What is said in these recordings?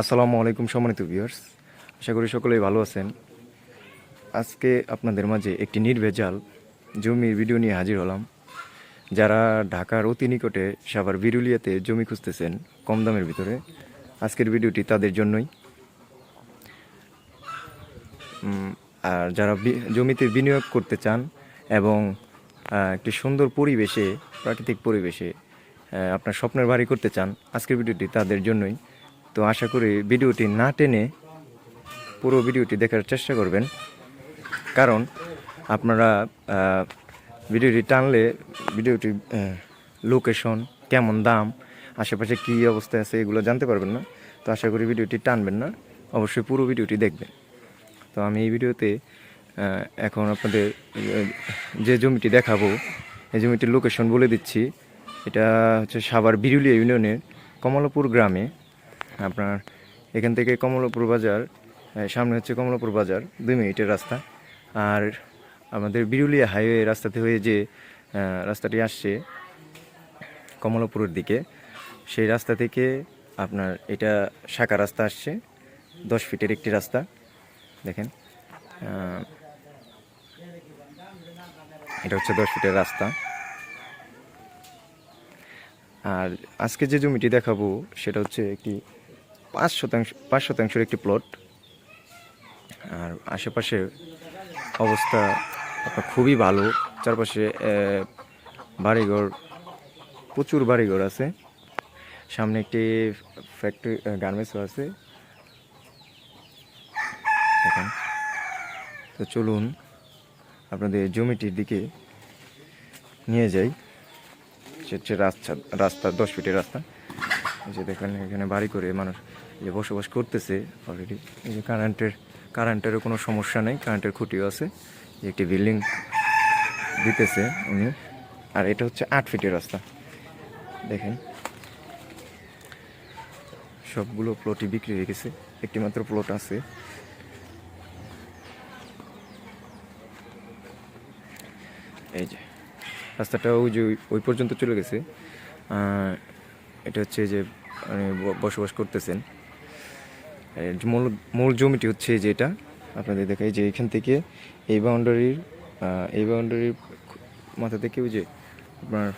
আসসালামু আলাইকুম সম্মানিত ভিউয়ার্স আশা করি সকলেই ভালো আছেন। আজকে আপনাদের মাঝে একটি নির্ভেজাল জমির ভিডিও নিয়ে হাজির হলাম। যারা ঢাকার অতি নিকটে সাভার বিরুলিয়াতে জমি খুঁজতেছেন কম দামের ভিতরে, আজকের ভিডিওটি তাদের জন্যই। আর যারা জমিতে বিনিয়োগ করতে চান এবং একটি সুন্দর পরিবেশে, প্রাকৃতিক পরিবেশে আপনার স্বপ্নের বাড়ি করতে চান, আজকের ভিডিওটি তাদের জন্যই। তো আশা করি ভিডিওটি না টেনে পুরো ভিডিওটি দেখার চেষ্টা করবেন। কারণ আপনারা ভিডিওটি টানলে ভিডিওটি লোকেশন কেমন দাম, আশেপাশে কী অবস্থা আছে এগুলো জানতে পারবেন না। তো আশা করি ভিডিওটি টানবেন না, অবশ্যই পুরো ভিডিওটি দেখবেন। তো আমি এই ভিডিওতে এখন আপনাদের যে জমিটি দেখাবো, এই জমিটির লোকেশন বলে দিচ্ছি। এটা হচ্ছে সাভার বিরুলিয়া ইউনিয়নের কমলাপুর গ্রামে। আপনার এখান থেকে কমলাপুর বাজার সামনে হচ্ছে কমলাপুর বাজার, দুই মিনিটের রাস্তা। আর আমাদের বিরুলিয়া হাইওয়ে রাস্তাতে হয়ে যে রাস্তাটি আসছে কমলাপুরের দিকে, সেই রাস্তা থেকে আপনার এটা শাখা রাস্তা আসছে, দশ ফিটের একটি রাস্তা। দেখেন এটা হচ্ছে দশ ফিটের রাস্তা। আর আজকে যে জমিটি দেখাবো, সেটা হচ্ছে একটি পাঁচ শতাংশ, পাঁচ শতাংশের একটি প্লট আর আশেপাশে অবস্থা আপনার খুবই ভালো। চারপাশে বাড়িঘর, প্রচুর বাড়িঘর আছে। সামনে একটি ফ্যাক্টরি গার্মেন্টসও আছে। তো চলুন আপনাদের জমিটির দিকে নিয়ে যাই। সে হচ্ছে রাস্তা রাস্তা, দশ ফিটের রাস্তা। যে দেখেন, এখানে বাড়ি করে মানুষ যে বসবাস করতেছে অলরেডি এই যে কারেন্টের কারেন্টেরও কোনো সমস্যা নেই কারেন্টের খুঁটিও আছে। যে একটি বিল্ডিং দিতেছে উনি। আর এটা হচ্ছে আট ফিটের রাস্তা। দেখেন। সবগুলো প্লটই বিক্রি হয়ে গেছে। একটি মাত্র প্লট আছে। এই যে, রাস্তাটা ওই যে ওই- পর্যন্ত চলে গেছে। এটা হচ্ছে যে মানে বসবাস করতেছেন। মূল মূল জমিটি হচ্ছে যে এটা। আপনাদের দেখাই যে এখান থেকে এই বাউন্ডারির এই বাউন্ডারির মাথা থেকে ওই যে আপনার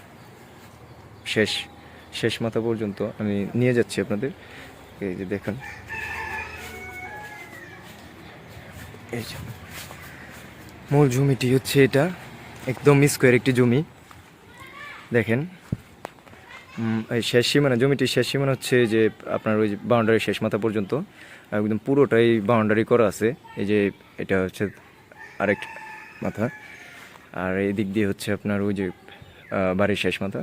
শেষ শেষ মাথা পর্যন্ত আমি নিয়ে যাচ্ছি আপনাদের। এই যে দেখেন। এই যে মূল জমিটি হচ্ছে এটা, একদম স্কোয়ার একটি জমি। দেখেন। শেষ সীমানা, জমিটির শেষ সীমানা হচ্ছে যে আপনার ওই বাউন্ডারি শেষ মাথা পর্যন্ত। একদম পুরোটাই বাউন্ডারি করা আছে। এই যে এটা হচ্ছে আরেক মাথা। আর এই দিক দিয়ে হচ্ছে আপনার ওই যে বাড়ির শেষ মাথা।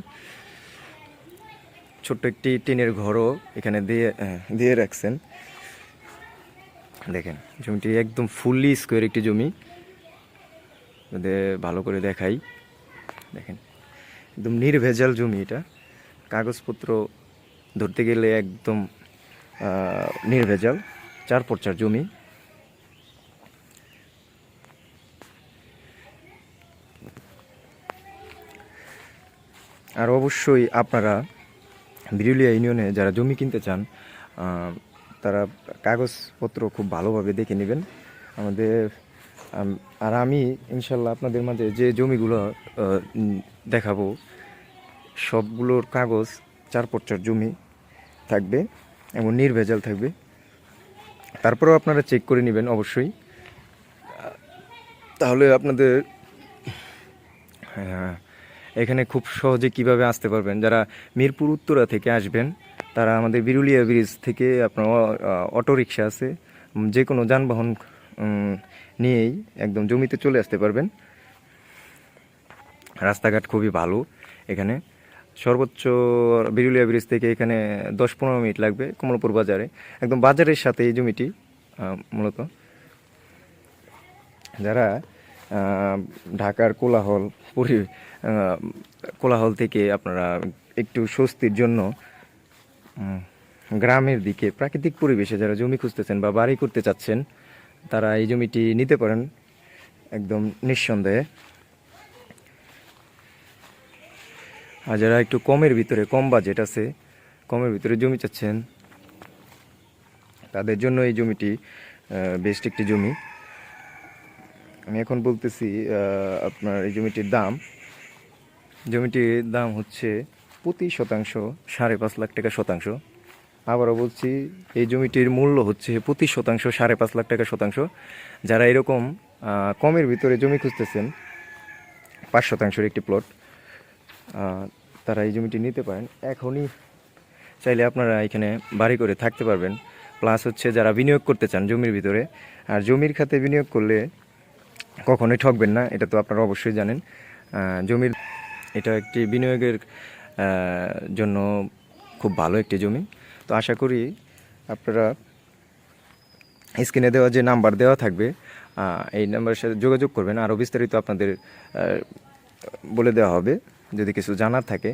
ছোট্ট একটি টিনের ঘরও এখানে দিয়ে দিয়ে রাখছেন। দেখেন, জমিটি একদম ফুললি স্কোয়ার একটি জমি। ভালো করে দেখাই। দেখেন, একদম নির্ভেজাল জমি এটা। কাগজপত্র ধরতে গেলে একদম নির্ভেজাল চার পর্চার জমি। আর অবশ্যই আপনারা বিরুলিয়া ইউনিয়নে যারা জমি কিনতে চান তারা কাগজপত্র খুব ভালোভাবে দেখে নেবেন। আমাদের আর আমি ইনশাল্লাহ আপনাদের মাঝে যে জমিগুলো দেখাবো সবগুলোর কাগজ চার পর্চার জমি থাকবে এবং নির্ভেজাল থাকবে। তারপরেও আপনারা চেক করে নেবেন অবশ্যই। তাহলে আপনাদের হ্যাঁ, এখানে খুব সহজে কীভাবে আসতে পারবেন? যারা মিরপুর উত্তরা থেকে আসবেন তারা আমাদের বিরুলিয়া ব্রিজ থেকে আপনার অটো রিক্সা আছে। যে কোনো যানবাহন নিয়েই একদম জমিতে চলে আসতে পারবেন। রাস্তাঘাট খুবই ভালো এখানে। সর্বোচ্চ বিরুলিয়া ব্রিজ থেকে এখানে দশ পনেরো মিনিট লাগবে কমলাপুর বাজারে। একদম বাজারের সাথে এই জমিটি মূলত। যারা ঢাকার কোলাহল পরি কোলাহল থেকে আপনারা একটু স্বস্তির জন্য গ্রামের দিকে প্রাকৃতিক পরিবেশে যারা জমি খুঁজতেছেন বা বাড়ি করতে চাচ্ছেন, তারা এই জমিটি নিতে পারেন একদম নিঃসন্দেহে। আর যারা একটু কমের ভিতরে, কম বাজেট আছে, কমের ভিতরে জমি চাচ্ছেন, তাদের জন্য এই জমিটি বেস্ট একটি জমি। আমি এখন বলতেছি আপনার এই জমিটির দাম। জমিটির দাম হচ্ছে প্রতি শতাংশ, সাড়ে পাঁচ লাখ টাকা শতাংশ। আবারও বলছি, এই জমিটির মূল্য হচ্ছে প্রতি শতাংশ, সাড়ে পাঁচ লাখ টাকা শতাংশ। যারা এরকম কমের ভিতরে জমি খুঁজতেছেন, পাঁচ শতাংশের একটি প্লট তারা এই জমিটি নিতে পারেন। এখনই চাইলে আপনারা এখানে বাড়ি করে থাকতে পারবেন। প্লাস হচ্ছে যারা বিনিয়োগ করতে চান জমির ভিতরে, আর জমির খাতে বিনিয়োগ করলে কখনোই ঠকবেন না, এটা তো আপনারা অবশ্যই জানেন। জমির, এটা একটি বিনিয়োগের জন্য খুব ভালো একটি জমি। তো আশা করি আপনারা স্ক্রিনে দেওয়া যে নাম্বার দেওয়া থাকবে এই নাম্বারের সাথে যোগাযোগ করবেন। আরও বিস্তারিত আপনাদের বলে দেওয়া হবে। যদি কিছু জানার থাকে